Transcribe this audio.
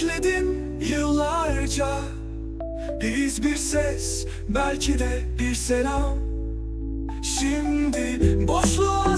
bekledim yıllarca. Bir iz bir ses belki de bir selam. Şimdi boşluğa